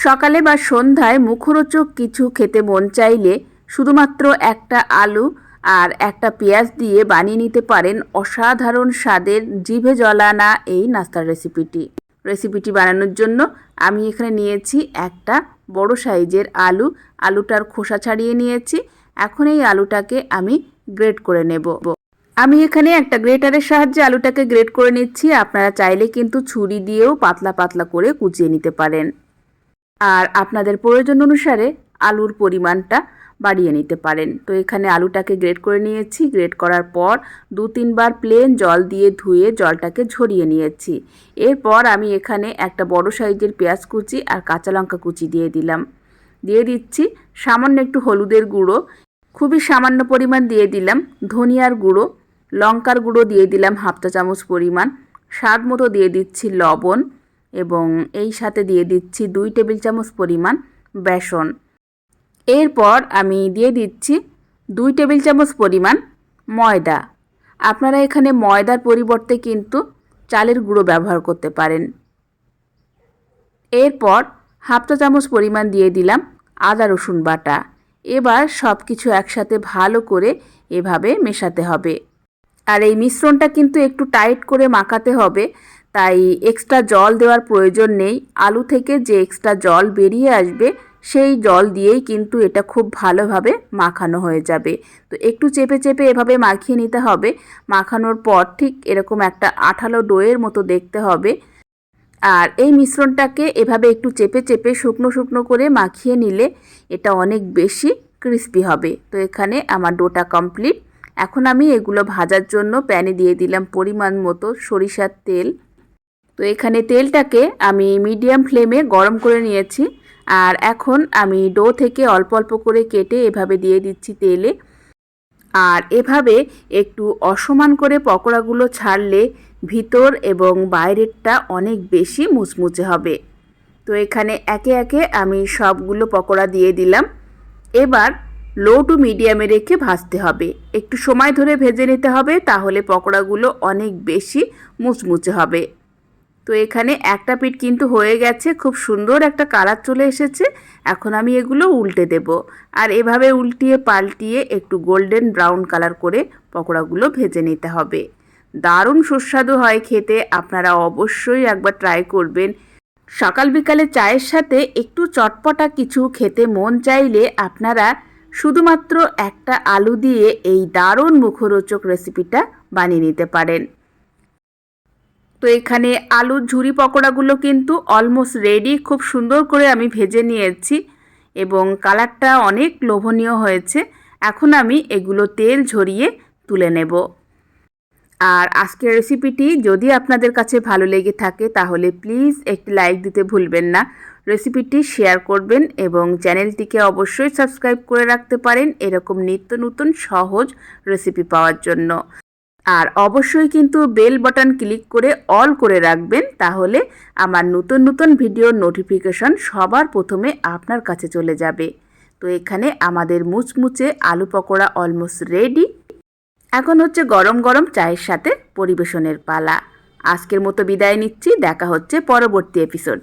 সকালে বা সন্ধ্যায় মুখরোচক কিছু খেতে মন চাইলে শুধুমাত্র একটা আলু আর একটা পেঁয়াজ দিয়ে বানিয়ে নিতে পারেন অসাধারণ স্বাদের জিভে জলানা এই নাস্তার রেসিপিটি। রেসিপিটি বানানোর জন্য আমি এখানে নিয়েছি একটা বড় সাইজের আলু। আলুটার খোসা ছাড়িয়ে নিয়েছি। এখন এই আলুটাকে আমি গ্রেট করে নেব। আমি এখানে একটা গ্রেটারের সাহায্যে আলুটাকে গ্রেট করে নিচ্ছি। আপনারা চাইলে কিন্তু ছুরি দিয়েও পাতলা পাতলা করে কুচিয়ে নিতে পারেন। আর আপনাদের প্রয়োজন অনুসারে আলুর পরিমাণটা বাড়িয়ে নিতে পারেন। তো এখানে আলুটাকে গ্রেট করে নিয়েছি। গ্রেট করার পর দু তিনবার প্লেন জল দিয়ে ধুয়ে জলটাকে ঝরিয়ে নিয়েছি। এরপর আমি এখানে একটা বড় সাইজের পেঁয়াজ কুচি আর কাঁচা লঙ্কা কুচি দিয়ে দিলাম। দিয়ে দিচ্ছি সামান্য একটু হলুদের গুঁড়ো। খুবই সামান্য পরিমাণ দিয়ে দিলাম ধনিয়ার গুঁড়ো। লঙ্কার গুঁড়ো দিয়ে দিলাম হাফ চা চামচ পরিমাণ। স্বাদ মতো দিয়ে দিচ্ছি লবণ। এবং এই সাথে দিয়ে দিচ্ছি দুই টেবিল চামচ পরিমাণ বেসন। এরপর আমি দিয়ে দিচ্ছি দুই টেবিল চামচ পরিমাণ ময়দা। আপনারা এখানে ময়দার পরিবর্তে কিন্তু চালের গুঁড়ো ব্যবহার করতে পারেন। এরপর হাফ চা চামচ পরিমাণ দিয়ে দিলাম আদা রসুন বাটা। এবার সব কিছু একসাথে ভালো করে এভাবে মেশাতে হবে। আর এই মিশ্রণটা কিন্তু একটু টাইট করে মাখাতে হবে তাই এক্সট্রা জল দেওয়ার প্রয়োজন নেই। আলু থেকে যে এক্সট্রা জল বেরিয়ে আসবে, সেই জল দিয়েই কিন্তু এটা খুব ভালোভাবে মাখানো হয়ে যাবে। তো একটু চেপে চেপে এভাবে মাখিয়ে নিতে হবে। মাখানোর পর ঠিক এরকম একটা আঠালো ডোয়ের মতো দেখতে হবে। আর এই মিশ্রণটাকে এভাবে একটু চেপে চেপে শুকনো শুকনো করে মাখিয়ে নিলে এটা অনেক বেশি ক্রিস্পি হবে। তো এখানে আমার ডোটা কমপ্লিট এখন আমি এগুলো ভাজার জন্য প্যানে দিয়ে দিলাম পরিমাণ মতো সরিষার তেল। তো এখানে তেলটাকে আমি মিডিয়াম ফ্লেমে গরম করে নিয়েছি। আর এখন আমি ডো থেকে অল্প অল্প করে কেটে এভাবে দিয়ে দিচ্ছি তেলে। আর এভাবে একটু অসমান করে পকোড়াগুলো ছাড়লে ভিতর এবং বাইরেরটা অনেক বেশি মুচমুচে হবে। তো এখানে একে একে আমি সবগুলো পকোড়া দিয়ে দিলাম। এবার লো টু মিডিয়ামে রেখে ভাজতে হবে। একটু সময় ধরে ভেজে নিতে হবে, তাহলে পকোড়াগুলো অনেক বেশি মুচমুচে হবে। তো এখানে একটা পিঠ কিন্তু হয়ে গেছে, খুব সুন্দর একটা কালার চলে এসেছে। এখন আমি এগুলো উল্টে দেব। আর এভাবে উল্টিয়ে পাল্টিয়ে একটু গোল্ডেন ব্রাউন কালার করে পকোড়াগুলো ভেজে নিতে হবে। দারুণ সুস্বাদু হয় খেতে, আপনারা অবশ্যই একবার ট্রাই করবেন। সকাল বিকালে চায়ের সাথে একটু চটপটা কিছু খেতে মন চাইলে আপনারা শুধুমাত্র একটা আলু দিয়ে এই দারুণ মুখরোচক রেসিপিটা বানিয়ে নিতে পারেন। তো এখানে আলুর ঝুরি পকোড়াগুলো কিন্তু অলমোস্ট রেডি খুব সুন্দর করে আমি ভেজে নিয়েছি এবং কালারটা অনেক লোভনীয় হয়েছে। এখন আমি এগুলো তেল ঝরিয়ে তুলে নেব। আর আজকের রেসিপিটি যদি আপনাদের কাছে ভালো লেগে থাকে, তাহলে প্লিজ একটি লাইক দিতে ভুলবেন না। রেসিপিটি শেয়ার করবেন এবং চ্যানেলটিকে অবশ্যই সাবস্ক্রাইব করে রাখতে পারেন এরকম নিত্য নতুন সহজ রেসিপি পাওয়ার জন্য। আর অবশ্যই কিন্তু বেল বাটন ক্লিক করে অল করে রাখবেন তাহলে আমার নতুন নতুন ভিডিওর নোটিফিকেশন সবার প্রথমে আপনার কাছে চলে যাবে। তো এখানে আমাদের মুচমুচে আলু পকোড়া অলমোস্ট রেডি এখন হচ্ছে গরম গরম চায়ের সাথে পরিবেশনের পালা। আজকের মতো বিদায় নিচ্ছি, দেখা হচ্ছে পরবর্তী এপিসোড